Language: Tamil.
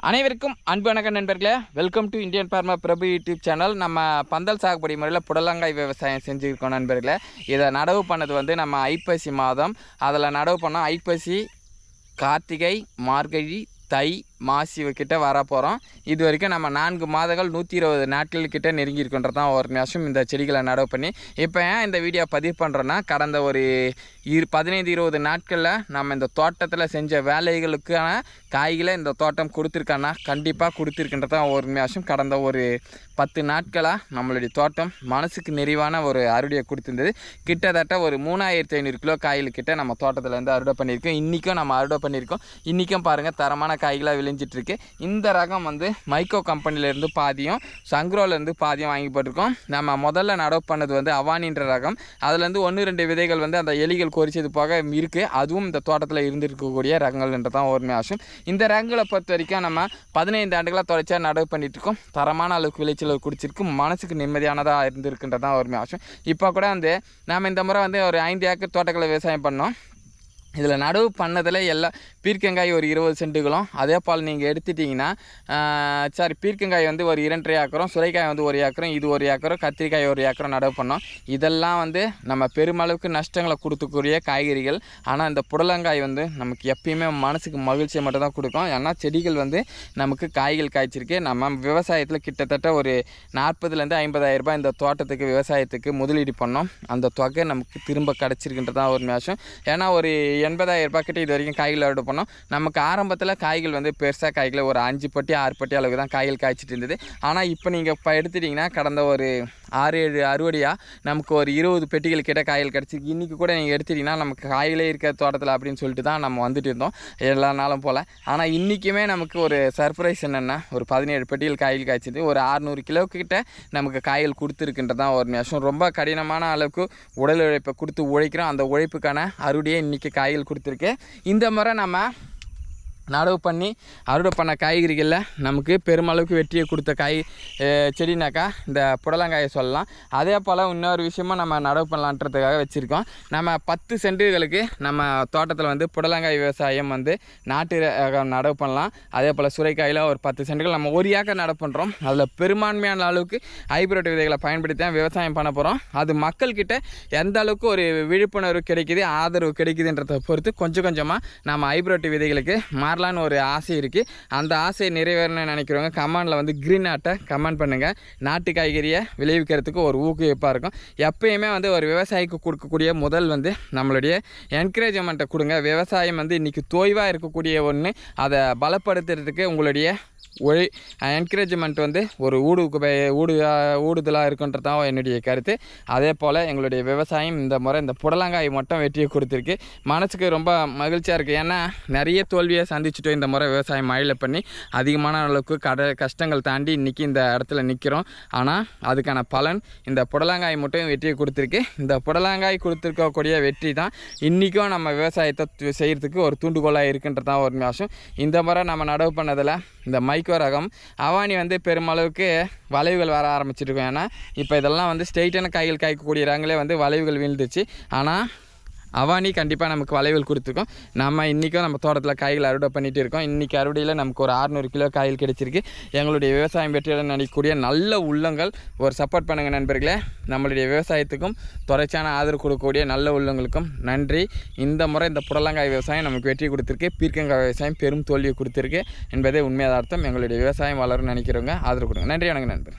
அனைவருக்கும் அன்பு வணக்கம் நண்பர்களே. Welcome to Indian pharma Prabhu YouTube channel நம்ம பந்தல் சாகுபடி முறையில் புடலங்காய் விவசாயம் செஞ்சுருக்கோம் நண்பர்களே. இதை நடவு பண்ணது வந்து நம்ம ஐப்பசி மாதம். அதில் நடவு பண்ணோம் ஐப்பசி கார்த்திகை மார்கழி தை மாசி கிட்ட வர போகிறோம் இது வரைக்கும் நம்ம நான்கு மாதங்கள் நூற்றி இருபது நாட்கள் கிட்ட நெருங்கியிருக்கின்றது தான் ஒரு மாதம் இந்த செடிகளை நடவு பண்ணி. இப்போ ஏன் இந்த வீடியோ பதிவு பண்ணுறோன்னா கடந்த ஒரு இரு பதினைந்து இருபது நாட்களில் நம்ம இந்த தோட்டத்தில் செஞ்ச வேலைகளுக்கான காய்களை இந்த தோட்டம் கொடுத்துருக்கானா கண்டிப்பாக கொடுத்துருக்கின்றது தான் ஒரு மாதம் கடந்த ஒரு பத்து நாட்களாக நம்மளுடைய தோட்டம் மனசுக்கு நிறைவான ஒரு அறுவடையை கொடுத்துருந்தது. கிட்டத்தட்ட ஒரு மூணாயிரத்தி ஐநூறு கிலோ காய்கள் கிட்ட நம்ம தோட்டத்தில் இருந்து அறுவடை பண்ணியிருக்கோம். இன்றைக்கும் நம்ம அறுவடை பண்ணியிருக்கோம். இன்றைக்கும் பாருங்கள் தரமான காய்களாக விளைஞ்சிட்ருக்கு. இந்த ரகம் வந்து மைக்கோ கம்பெனிலேருந்து பாதியும் சங்க்ரோலேருந்து பாதியும் வாங்கி போட்டிருக்கோம் நம்ம முதல்ல நடவு பண்ணது வந்து அவானின்ற ரகம். அதுலேருந்து ஒன்று ரெண்டு விதைகள் வந்து அந்த எலிகள் கொறிச்சது போக இருக்குது அதுவும் இந்த தோட்டத்தில் இருந்திருக்கக்கூடிய ரகங்கள்ன்றது தான் ஓர்மை ஆசம். இந்த ரகங்களை பொறுத்த வரைக்கும் நம்ம பதினைந்து ஆண்டுகளாக தொடர்ச்சியாக நடவு பண்ணிகிட்ருக்கோம் தரமான அளவுக்கு விளைச்சல் குடிச்சிருக்கு. மனசுக்கு நிம்மதியானதாக இருந்திருக்குன்றதான் ஒரு ஆசம். இப்போ கூட வந்து நாம் இந்த முறை வந்து ஒரு ஐந்து ஏக்கர் தோட்டக்கலை விவசாயம் பண்ணோம். இதில் நடவு பண்ணதில் எல்லா பீர்க்கங்காய் ஒரு இருபது சென்ட்டுகளும் அதே போல் நீங்கள் எடுத்துட்டிங்கன்னா சாரி பீர்க்கங்காய் வந்து ஒரு இரண்டரை ஏக்கரும் சுரைக்காய் வந்து ஒரு ஏக்கரும் இது ஒரு ஏக்கரும் கத்திரிக்காய் ஒரு ஏக்கரும் நடவு பண்ணோம். இதெல்லாம் வந்து நம்ம பெருமளவுக்கு நஷ்டங்களை கொடுத்துக்கூடிய காய்கறிகள். ஆனால் இந்த புடலங்காய் வந்து நமக்கு எப்பயுமே மனசுக்கு மகிழ்ச்சியை மட்டும்தான் கொடுக்கும். ஏன்னா செடிகள் வந்து நமக்கு காய்கள் காய்ச்சிருக்கு. நம்ம விவசாயத்தில் கிட்டத்தட்ட ஒரு நாற்பதுலேருந்து ஐம்பதாயிரம் ரூபாய் இந்த தோட்டத்துக்கு விவசாயத்துக்கு முதலீடு பண்ணோம். அந்த தொகை நமக்கு திரும்ப கிடச்சிருக்குன்றதான் ஒரு மேஷம் ஏன்னா ஒரு எண்பதாயிரம் ரூபாய் கிட்ட இது வரைக்கும் காய்கள் அறுவடை பண்ணோம். நமக்கு ஆரம்பத்தில் காய்கள் வந்து பெருசாக காய்களை ஒரு அஞ்சு பட்டி ஆறு பட்டி அளவுக்கு தான் காய்கள் காய்ச்சிட்டு இருந்தது. ஆனால் இப்போ நீங்கள் இப்போ எடுத்துட்டிங்கன்னா கடந்த ஒரு ஆறு ஏழு அறுவடையாக நமக்கு ஒரு இருபது பெட்டிகள் கிட்ட காய்கள் கிடச்சிருக்கு இன்றைக்கி கூட நீங்கள் எடுத்துட்டிங்கன்னா நமக்கு காய்களே இருக்க தோட்டத்தில் அப்படின்னு சொல்லிட்டு தான் நம்ம வந்துட்டு இருந்தோம் எல்லா நாளும் போல். ஆனால் இன்றைக்குமே நமக்கு ஒரு சர்ப்ரைஸ் என்னென்னா ஒரு பதினேழு பெட்டிகள் காய்கள் காய்ச்சிது ஒரு அறுநூறு கிலோக்கிட்ட நமக்கு காய்கள் கொடுத்துருக்குன்றது தான் ஒரு நிமிஷம் ரொம்ப கடினமான அளவுக்கு உடல் உழைப்பை கொடுத்து உழைக்கிறோம். அந்த உழைப்புக்கான அறுவடையை இன்றைக்கி காய்கள் கொடுத்துருக்கு. இந்த முறை நம்ம mar. நடவு பண்ணி அறுவடை பண்ண காய்கறிகளில் நமக்கு பெருமளவுக்கு வெற்றியை கொடுத்த காய் செடினாக்கா இந்த புடலங்காயை சொல்லலாம். அதே போல் இன்னொரு விஷயமும் நம்ம நடவு பண்ணலான்றதுக்காக வச்சுருக்கோம். நம்ம பத்து சென்டுகளுக்கு நம்ம தோட்டத்தில் வந்து புடலங்காய் விவசாயம் வந்து நாட்டு நடவு பண்ணலாம். அதே போல் சுரைக்காயில் ஒரு பத்து சென்டுகள் நம்ம ஒரு ஏக்கர் நடவு பண்ணுறோம் அதில் பெரும்பான்மையான அளவுக்கு ஹைப்ரிட் விதைகளை பயன்படுத்தி தான் விவசாயம் பண்ண போகிறோம் அது மக்கள்கிட்ட எந்த அளவுக்கு ஒரு விழிப்புணர்வு கிடைக்குது ஆதரவு கிடைக்குதுன்றதை பொறுத்து கொஞ்சம் கொஞ்சமாக நம்ம ஹைப்ரிட் விதைகளுக்கு மாற வரலான்னு ஒரு ஆசை இருக்குது அந்த ஆசையை நிறைவேறணும்னு நினைக்கிறவங்க கமெண்டில் வந்து க்ரீன் ஆட்டை கமெண்ட் பண்ணுங்கள் நாட்டு காய்கறியை விளைவிக்கிறதுக்கு ஒரு ஊக்குவிப்பாக இருக்கும். எப்பயுமே வந்து ஒரு விவசாயிக்கு கொடுக்கக்கூடிய முதல் வந்து நம்மளுடைய என்கரேஜ்மெண்ட்டை கொடுங்க. விவசாயம் வந்து இன்றைக்கி தோய்வாக இருக்கக்கூடிய ஒன்று அதை பலப்படுத்துறதுக்கு உங்களுடைய ஒழி என்கரேஜ்மெண்ட் வந்து ஒரு ஊடு ஊடு ஊடுதலாக இருக்குன்றது தான் என்னுடைய கருத்து. அதே போல் எங்களுடைய விவசாயம் இந்த முறை இந்த புடலங்காய் மட்டும் வெற்றியை கொடுத்துருக்கு. மனசுக்கு ரொம்ப மகிழ்ச்சியாக இருக்குது ஏன்னா நிறைய தோல்வியை சந்திச்சுட்டோம் இந்த முறை விவசாயம் மழையில் பண்ணி. அதிகமான அளவுக்கு கட கஷ்டங்கள் தாண்டி இன்றைக்கி இந்த இடத்துல நிற்கிறோம் ஆனால் அதுக்கான பலன் இந்த புடலங்காய் மட்டும் வெற்றியை கொடுத்துருக்கு. இந்த புடலங்காய் கொடுத்துருக்கக்கூடிய வெற்றி தான் இன்றைக்கும் நம்ம விவசாயத்தை செய்கிறதுக்கு ஒரு தூண்டுகோலாக இருக்குன்றது தான் ஒரு நிமிஷம் இந்த முறை நம்ம நடவு பண்ணதில் இந்த மைக் மைக்கோ ரகம் அவானி வந்து பெருமளவுக்கு வளைவுகள் வர ஆரம்பிச்சிருக்கும். ஏன்னா இப்போ இதெல்லாம் வந்து ஸ்ட்ரெயிட்டான காய்கள் காய்க்கக்கூடிய ரகங்களே வந்து வளைவுகள் வீழ்ந்துச்சு. ஆனால் அவானி கண்டிப்பாக நமக்கு வளைவில் கொடுத்துருக்கோம். நம்ம இன்றைக்கும் நம்ம தோட்டத்தில் காய்கள் அறுவடை பண்ணிகிட்டு இருக்கோம். இன்றைக்கி அறுவடையில் நமக்கு ஒரு அறுநூறு கிலோ காய்கள் கிடைச்சிருக்கு. எங்களுடைய விவசாயம் வெற்றியுடன் நினைக்கக்கூடிய நல்ல உள்ளங்கள் ஒரு சப்போர்ட் பண்ணுங்கள் நண்பர்களே. நம்மளுடைய விவசாயத்துக்கும் தொடர்ச்சியான ஆதரவு கொடுக்கக்கூடிய நல்ல உள்ளங்களுக்கும் நன்றி. இந்த முறை இந்த புடலங்காய் விவசாயம் நமக்கு வெற்றி கொடுத்துருக்கு. பீர்க்கங்காய் விவசாயம் பெரும் தோல்வியை கொடுத்துருக்கு என்பதே உண்மையாக அர்த்தம். எங்களுடைய விவசாயம் வளரும் நினைக்கிறவங்க ஆதரவு கொடுங்க. நன்றி வணக்கம் நண்பர்